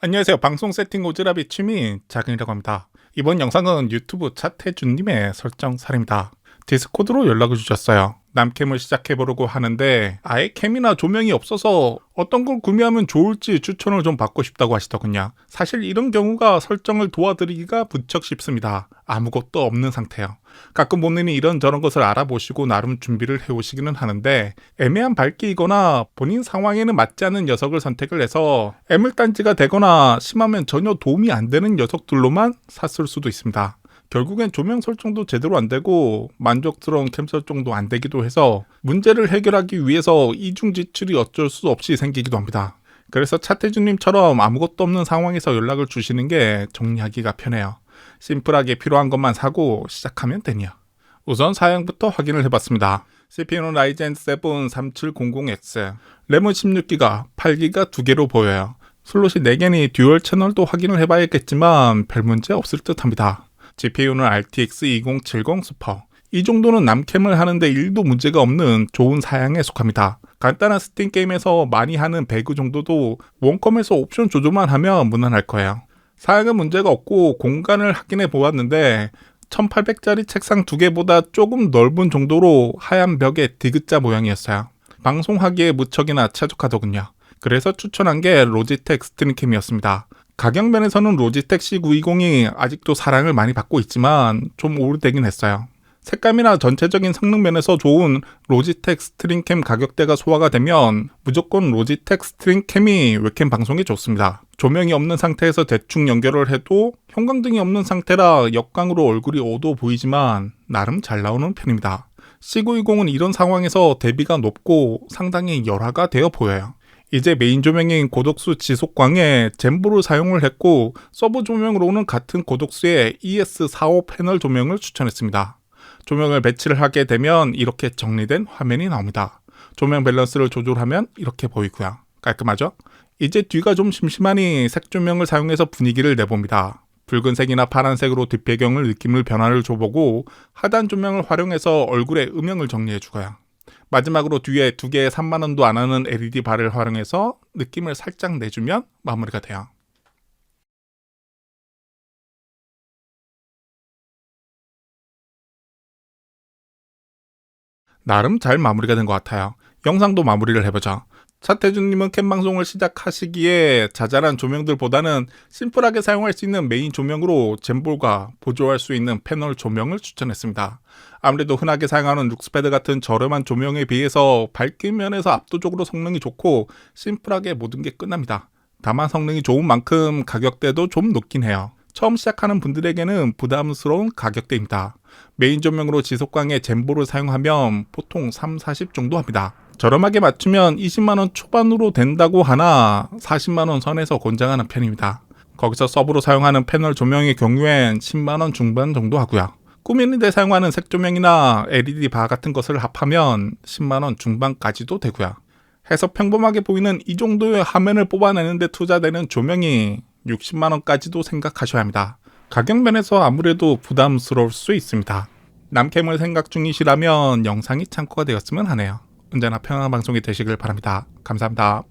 안녕하세요. 방송 세팅 오지랖이 취미 작은이라고 합니다. 이번 영상은 유튜브 차태준님의 설정 사례입니다. 디스코드로 연락을 주셨어요. 남캠을 시작해보려고 하는데 아예 캠이나 조명이 없어서 어떤 걸 구매하면 좋을지 추천을 좀 받고 싶다고 하시더군요. 사실 이런 경우가 설정을 도와드리기가 무척 쉽습니다. 아무것도 없는 상태요. 가끔 본인이 이런저런 것을 알아보시고 나름 준비를 해오시기는 하는데 애매한 밝기이거나 본인 상황에는 맞지 않는 녀석을 선택을 해서 애물단지가 되거나 심하면 전혀 도움이 안 되는 녀석들로만 샀을 수도 있습니다. 결국엔 조명 설정도 제대로 안 되고 만족스러운 캠 설정도 안 되기도 해서 문제를 해결하기 위해서 이중 지출이 어쩔 수 없이 생기기도 합니다. 그래서 차태준님처럼 아무것도 없는 상황에서 연락을 주시는 게 정리하기가 편해요. 심플하게 필요한 것만 사고 시작하면 되니요. 우선 사양부터 확인을 해봤습니다. CPU는 라이젠 7 3700X, 램은 16기가, 8기가 두 개로 보여요. 슬롯이 4개니 듀얼 채널도 확인을 해봐야겠지만 별 문제 없을 듯 합니다. GPU는 RTX 2070 슈퍼. 이 정도는 남캠을 하는데 1도 문제가 없는 좋은 사양에 속합니다. 간단한 스팀 게임에서 많이 하는 배그 정도도 원컴에서 옵션 조절만 하면 무난할 거예요. 사양은 문제가 없고 공간을 확인해 보았는데 1800짜리 책상 두 개보다 조금 넓은 정도로 하얀 벽에 디귿자 모양이었어요. 방송하기에 무척이나 최적하더군요. 그래서 추천한 게 로지텍 스트림캠이었습니다. 가격 면에서는 로지텍 C920이 아직도 사랑을 많이 받고 있지만 좀 오래되긴 했어요. 색감이나 전체적인 성능 면에서 좋은 로지텍 스트링캠 가격대가 소화가 되면 무조건 로지텍 스트링캠이 웹캠 방송에 좋습니다. 조명이 없는 상태에서 대충 연결을 해도 형광등이 없는 상태라 역광으로 얼굴이 어두워 보이지만 나름 잘 나오는 편입니다. C920은 이런 상황에서 대비가 높고 상당히 열화가 되어 보여요. 이제 메인 조명인 고독수 지속광에 젠보를 사용을 했고 서브 조명으로는 같은 고독수의 ES45 패널 조명을 추천했습니다. 조명을 배치를 하게 되면 이렇게 정리된 화면이 나옵니다. 조명 밸런스를 조절하면 이렇게 보이고요. 깔끔하죠? 이제 뒤가 좀 심심하니 색 조명을 사용해서 분위기를 내봅니다. 붉은색이나 파란색으로 뒷배경을 느낌을 변화를 줘보고 하단 조명을 활용해서 얼굴에 음영을 정리해주고요. 마지막으로 뒤에 두 개의 3만 원도 안 하는 LED 발을 활용해서 느낌을 살짝 내주면 마무리가 돼요. 나름 잘 마무리가 된 것 같아요. 영상도 마무리를 해보죠. 차태준님은 캠 방송을 시작하시기에 자잘한 조명들보다는 심플하게 사용할 수 있는 메인 조명으로 젠볼과 보조할 수 있는 패널 조명을 추천했습니다. 아무래도 흔하게 사용하는 룩스패드 같은 저렴한 조명에 비해서 밝기 면에서 압도적으로 성능이 좋고 심플하게 모든 게 끝납니다. 다만 성능이 좋은 만큼 가격대도 좀 높긴 해요. 처음 시작하는 분들에게는 부담스러운 가격대입니다. 메인 조명으로 지속광의 젠보를 사용하면 보통 3, 40 정도 합니다. 저렴하게 맞추면 20만원 초반으로 된다고 하나 40만원 선에서 권장하는 편입니다. 거기서 서브로 사용하는 패널 조명의 경우엔 10만원 중반 정도 하고요. 꾸미는데 사용하는 색 조명이나 LED 바 같은 것을 합하면 10만원 중반까지도 되고요. 해서 평범하게 보이는 이 정도의 화면을 뽑아내는데 투자되는 조명이 60만원까지도 생각하셔야 합니다. 가격 면에서 아무래도 부담스러울 수 있습니다. 남캠을 생각 중이시라면 영상이 참고가 되었으면 하네요. 언제나 평안한 방송이 되시길 바랍니다. 감사합니다.